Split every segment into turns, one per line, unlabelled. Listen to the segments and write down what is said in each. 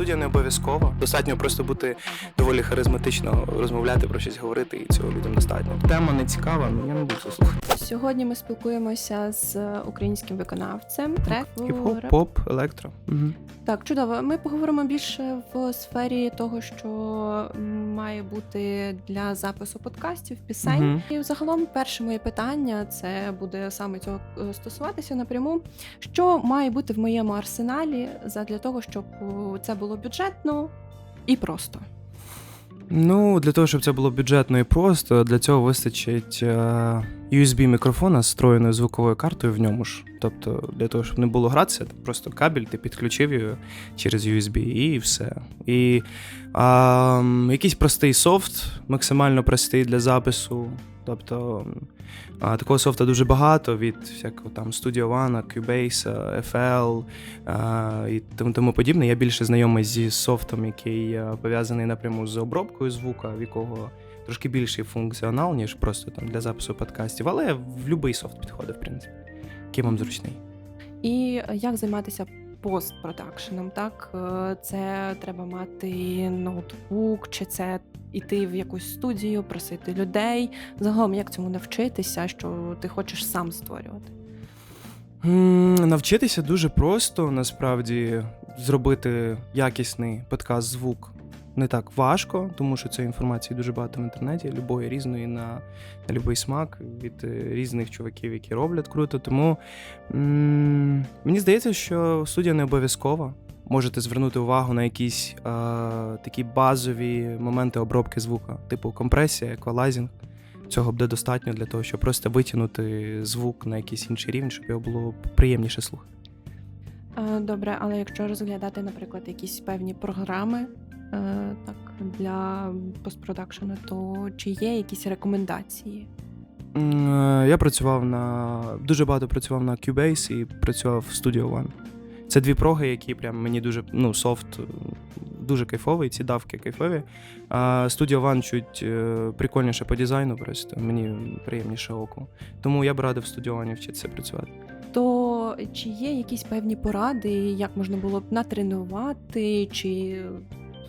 студія не обов'язково. Достатньо просто бути доволі харизматично розмовляти про щось говорити, і цього людям достатньо. Тема не цікава, але я не буду це слухати.
Сьогодні ми спілкуємося з українським виконавцем. Трек
Хіп-хоп, поп, електро. Угу.
Так, чудово. Ми поговоримо більше в сфері того, що має бути для запису подкастів, пісень.
Угу.
І загалом, перше моє питання це буде саме цього е, стосуватися напряму. Що має бути в моєму арсеналі для того, щоб це було бюджетно і просто.
Ну, для того, щоб це було бюджетно і просто, для цього вистачить е, USB-мікрофона з встроєною звуковою картою в ньому ж. Тобто, для того, щоб не було гратися, просто кабель, ти підключив його через USB і все. І а, якийсь простий софт, максимально простий для запису. Тобто такого софта дуже багато від всякого там Studio One, Cubase, FL і тому, тому подібне. Я більше знайомий зі софтом, який пов'язаний напряму з обробкою звука, в якого трошки більший функціонал, ніж просто там для запису подкастів, але в будь-який софт підходить, в принципі, який вам зручний.
І як займатися постпродакшеном? Так, Е, це треба мати ноутбук, чи це іти в якусь студію, просити людей. Загалом, як цьому навчитися, що ти хочеш сам створювати?
Навчитися дуже просто, насправді, зробити якісний подкаст звук не так важко, тому що цієї інформації дуже багато в інтернеті, любої різної на, будь-який смак від е, різних чуваків, які роблять круто. Тому м, мені здається, що студія не обов'язкова. Можете звернути увагу на якісь е, такі базові моменти обробки звука, типу компресія, еквалайзінг. Цього буде достатньо для того, щоб просто витягнути звук на якийсь інший рівень, щоб його було приємніше слухати.
Е, Добре, але якщо розглядати, наприклад, якісь певні програми так, для постпродакшену, то чи є якісь рекомендації?
Е, Я працював на дуже багато працював на Cubase і працював в Studio One. Це дві проги, які прям мені дуже ну, софт е, дуже кайфовий, ці давки кайфові. А Studio One чуть е, прикольніше по дизайну, просто мені приємніше оку. Тому я б радив в Studio One вчитися працювати.
То чи є якісь певні поради, як можна було б натренувати, чи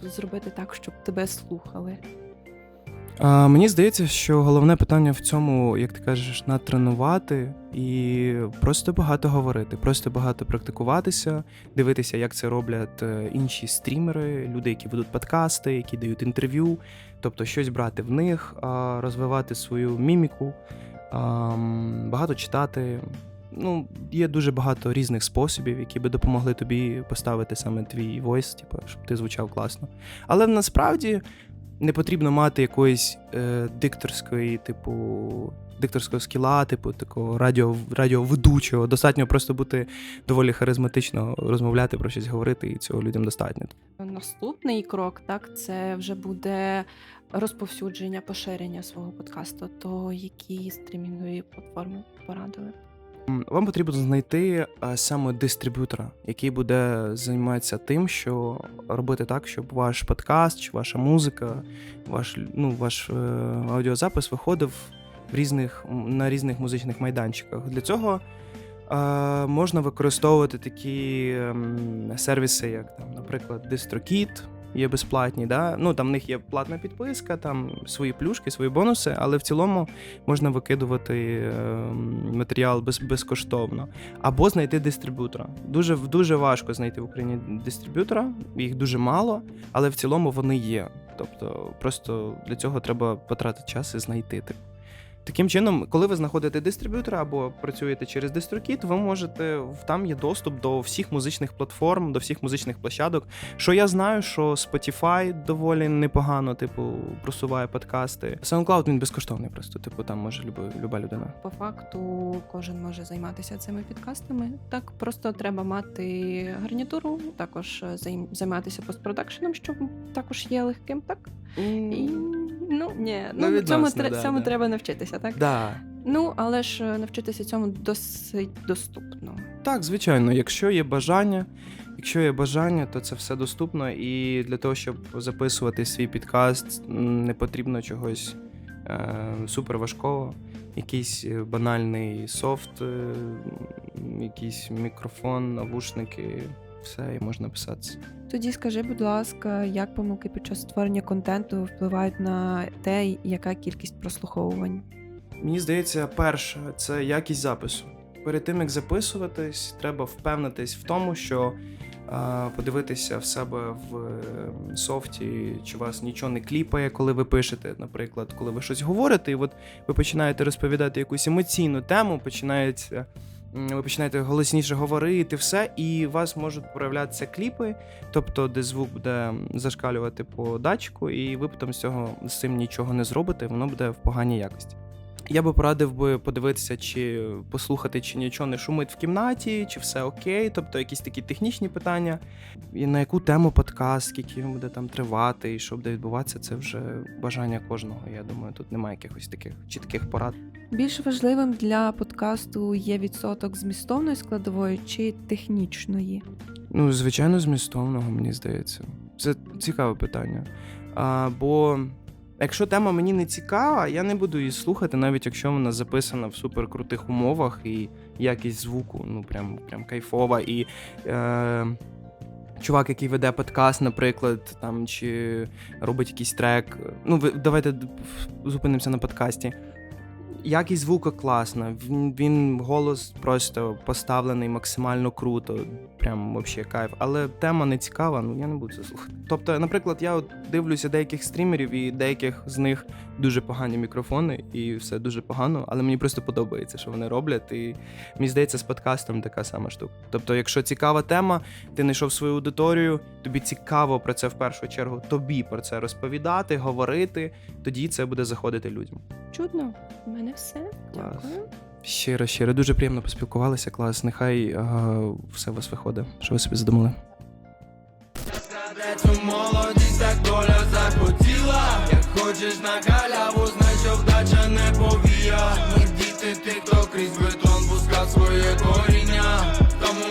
зробити так, щоб тебе слухали?
А, мені здається, що головне питання в цьому, як ти кажеш, натренувати і просто багато говорити, просто багато практикуватися, дивитися, як це роблять е, інші стрімери, люди, які ведуть подкасти, які дають інтерв'ю, тобто щось брати в них, розвивати свою міміку, багато читати. Ну, є дуже багато різних способів, які би допомогли тобі поставити саме твій войс, типу, щоб ти звучав класно. Але насправді не потрібно мати якоїсь е, дикторської, типу, дикторського скіла, типу такого радіо, радіоведучого. Достатньо просто бути доволі харизматично розмовляти про щось говорити, і цього людям достатньо.
Наступний крок, так, це вже буде розповсюдження, поширення свого подкасту. То які стрімінгові платформи порадили?
Вам потрібно знайти саме дистриб'ютора, який буде займатися тим, що робити так, щоб ваш подкаст, чи ваша музика, ваш, ну, ваш е, аудіозапис виходив в різних, на різних музичних майданчиках. Для цього можна використовувати такі сервіси, як там, наприклад, DistroKid, є безплатні. Да? Ну, там в них є платна підписка, там свої плюшки, свої бонуси, але в цілому можна викидувати ем, матеріал без, безкоштовно. Або знайти дистриб'ютора. Дуже, дуже важко знайти в Україні дистриб'ютора, їх дуже мало, але в цілому вони є. Тобто, просто для цього треба потратити час і знайти. Таким чином, коли ви знаходите дистриб'ютора або працюєте через DistroKid, ви можете там є доступ до всіх музичних платформ, до всіх музичних площадок. Що я знаю, що Spotify доволі непогано, типу, просуває подкасти. SoundCloud він безкоштовний, просто типу там може люба, люба людина.
По факту кожен може займатися цими підкастами. Так просто треба мати гарнітуру, також е, займатися постпродакшеном, що також є легким, так? І ну ні,
Ну,
ну, цьому, тре-
да,
цьому
да.
треба навчитися, так?
Да.
Ну але ж е, навчитися цьому досить доступно.
Так, звичайно, якщо є бажання, якщо є бажання, то це все доступно. І для того, щоб записувати свій підкаст, не потрібно чогось е, супер важкого. Якийсь е, банальний софт, е, якийсь мікрофон, навушники, все, і можна писати
Тоді скажи, будь ласка, як помилки під час створення контенту впливають на те, яка кількість прослуховувань?
Мені здається, перше це якість запису. Перед тим як записуватись, треба впевнитись в тому, що подивитися в себе в е, софті, чи вас нічого не кліпає, коли ви пишете, наприклад, коли ви щось говорите, і от ви починаєте розповідати якусь емоційну тему, починається. Ви починаєте голосніше говорити, все, і у вас можуть проявлятися кліпи, тобто, де звук буде зашкалювати по датчику, і ви потім з цього з цим нічого не зробите, воно буде в поганій якості. Я би порадив би подивитися, чи послухати, чи нічого не шумить в кімнаті, чи все окей, тобто якісь такі технічні питання. І на яку тему подкаст, скільки він буде там тривати, і що буде відбуватися, це вже бажання кожного. Я думаю, тут немає якихось таких чітких порад.
Більш важливим для подкасту є відсоток змістовної складової чи технічної?
Ну, звичайно, змістовного, мені здається. Це цікаве питання. А, бо якщо тема мені не цікава, я не буду її слухати, навіть якщо вона записана в суперкрутих умовах і якість звуку, ну прям, прям кайфова. І е, чувак, який веде подкаст, наприклад, там чи робить якийсь трек. Ну, ви, давайте зупинимося на подкасті. Якість звука класна, він, він голос просто поставлений максимально круто, прям вообще кайф. Але тема не цікава, ну я не буду це слухати. Тобто, наприклад, я от дивлюся деяких стрімерів, і деяких з них дуже погані мікрофони, і все дуже погано, але мені просто подобається, що вони роблять. І мені здається, з подкастом така сама штука. Тобто, якщо цікава тема, ти знайшов свою аудиторію, тобі цікаво про це в першу чергу, тобі про це розповідати, говорити, тоді це буде заходити людям.
Чудно, у мене все.
Клас.
Дякую.
Щиро, щиро, дуже приємно поспілкувалися. Клас. Нехай е, все у вас виходить. Що ви собі задумали?
крізь бетон пускав своє коріння. Тому